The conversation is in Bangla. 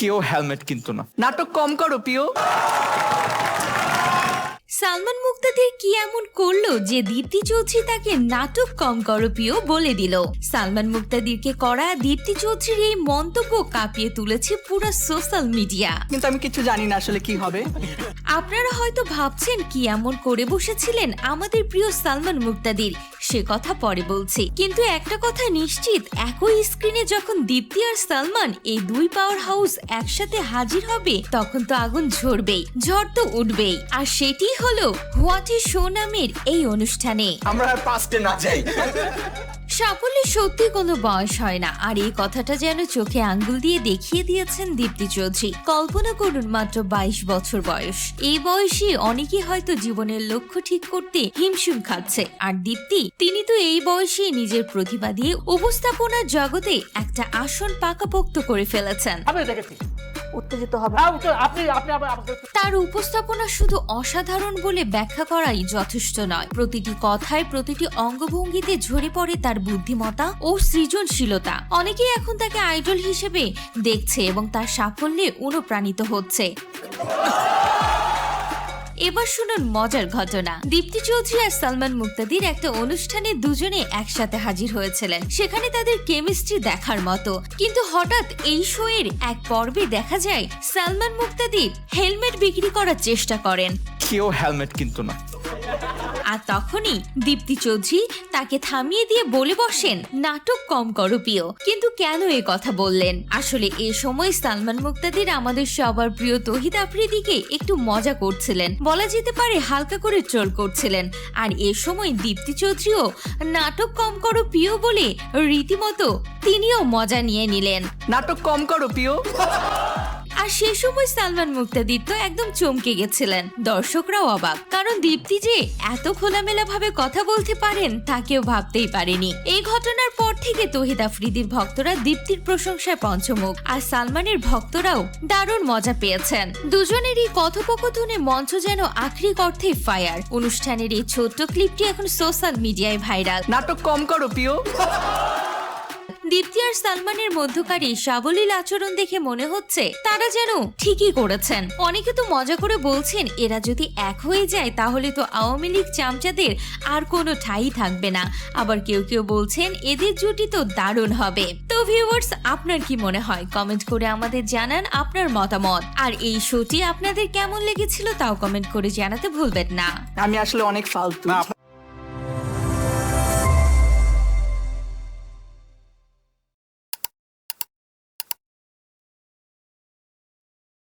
কেউ হেলমেট কিনতো না। নাটক কম করো প্রিয় সালমান মুক্তাদির কি এমন করল যে দীপ্তি চৌধুরী তাকে নাটক কম করপিও বলে দিল? সালমান মুক্তাদিরকে করা দীপ্তি চৌধুরীর এই মন্তব্য কাঁপিয়ে তুলেছে পুরো সোশ্যাল মিডিয়া। কিন্তু আমি কিছু জানি না আসলে কি হবে। আপনারা হয়তো ভাবছেন কি এমন করে বসেছিলেন আমাদের প্রিয় সালমান মুক্তাদির সে কথা পরে বলছি। কিন্তু একটা কথা নিশ্চিত একই স্ক্রিনে যখন দীপ্তি আর সালমান এই দুই পাওয়ার হাউস একসাথে হাজির হবে তখন তো আগুন ঝরবেই ঝড় তো উঠবেই। আর সেটি হলো হোয়াট ইজ শো নামের এই অনুষ্ঠানে? আমরা আর পাঁচটে না যাই। সাফল্যের সত্যি কোনো বয়স হয় না আর এই কথাটা যেন চোখে আঙ্গুল দিয়ে দেখিয়ে দিয়েছেন দীপ্তি চৌধুরী। কল্পনা করুন মাত্র বাইশ বছর বয়স। এই বয়সে অনেকে হয়তো জীবনের লক্ষ্য ঠিক করতে হিমশিম খাচ্ছে আর দীপ্তি তিনি তো এই বয়সে নিজের প্রতিভা দিয়ে উপস্থাপনার জগতে একটা আসন পাকাপোক্ত করে ফেলেছেন। উত্তেজিত হবে। হ্যাঁ, আপনি আপনি তার উপস্থাপনা শুধু অসাধারণ বলে ব্যাখ্যা করাই যথেষ্ট নয়। প্রতিটি কথায় প্রতিটি অঙ্গভঙ্গিতে ঝরে পড়ে তার বুদ্ধিমত্তা ও সৃজনশীলতা। অনেকেই এখন তাকে আইডল হিসেবে দেখছে এবং তার সাফল্যে অনুপ্রাণিত হচ্ছে। এবার শুনুন মজার ঘটনা। দীপ্তি চৌধুরী আর সালমান মুক্তাদির একটা অনুষ্ঠানে দুজনে একসাথে হাজির হয়েছিলেন। সেখানে তাদের কেমিস্ট্রি দেখার মতো। কিন্তু হঠাৎ এই শো এর এক পর্বে দেখা যায়, সালমান মুক্তাদির হেলমেট বিক্রি করার চেষ্টা করেন। কেউ হেলমেট কিন্তু না। আর তখনই দীপ্তি চৌধুরী তাকে থামিয়ে দিয়ে বলে বসেন, নাটক কম করো প্রিয়। কিন্তু কেন এ কথা বললেন? আসলে এ সময় সালমান মুক্তাদির আমাদের সবার প্রিয় তহিদ আফ্রিদিকে একটু মজা করছিলেন। বলা যেতে পারে হালকা করে ট্রোল করছিলেন। আর এ সময় দীপ্তি চৌধুরীও, নাটক কম করো প্রিয় বলে রীতিমতো তিনিও মজা নিয়ে নিলেন। নাটক কম করো প্রিয়। সে সময় সালমান মুক্তাদির তো একদম চমকে গেছিলেন। দর্শকরাও অবাক, কারণ দীপ্তি যে এত খোলামেলা ভাবে কথা বলতে পারেন তা কেউ ভাবতেই পারেনি। এই ঘটনার পর থেকে তহিদ আফ্রিদির ভক্তরা দীপ্তির প্রশংসায় পঞ্চমুখ, আর সালমানের ভক্তরাও দারুণ মজা পেয়েছেন। দুজনেরই কথোপকথনে মঞ্চ যেন আখরিক অর্থে ফায়ার। অনুষ্ঠানের এই ছোট্ট ক্লিপটি এখন সোশ্যাল মিডিয়ায় ভাইরাল। নাটক কম করো প্রিয় দীপ্তি আর সালমানের মধ্যকার এই সাবলীল আচরণ দেখে মনে হচ্ছে তারা যেন ঠিকই করেছেন। অনেকে তো মজা করে বলছেন এরা যদি এক হয়ে যায় তাহলে তো আওয়ামী লীগ চামচাদের আর কোনো ঠাই থাকবে না। আবার কেউ কেউ বলছেন এদের জুটি তো দারুণ হবে। তো ভিউয়ার্স আপনার কি মনে হয়? কমেন্ট করে আমাদের জানান আপনার মতামত। আর এই শোটি আপনাদের কেমন লেগেছিল তাও কমেন্ট করে জানাতে ভুলবেন না। আমি আসলে অনেক ফালতু।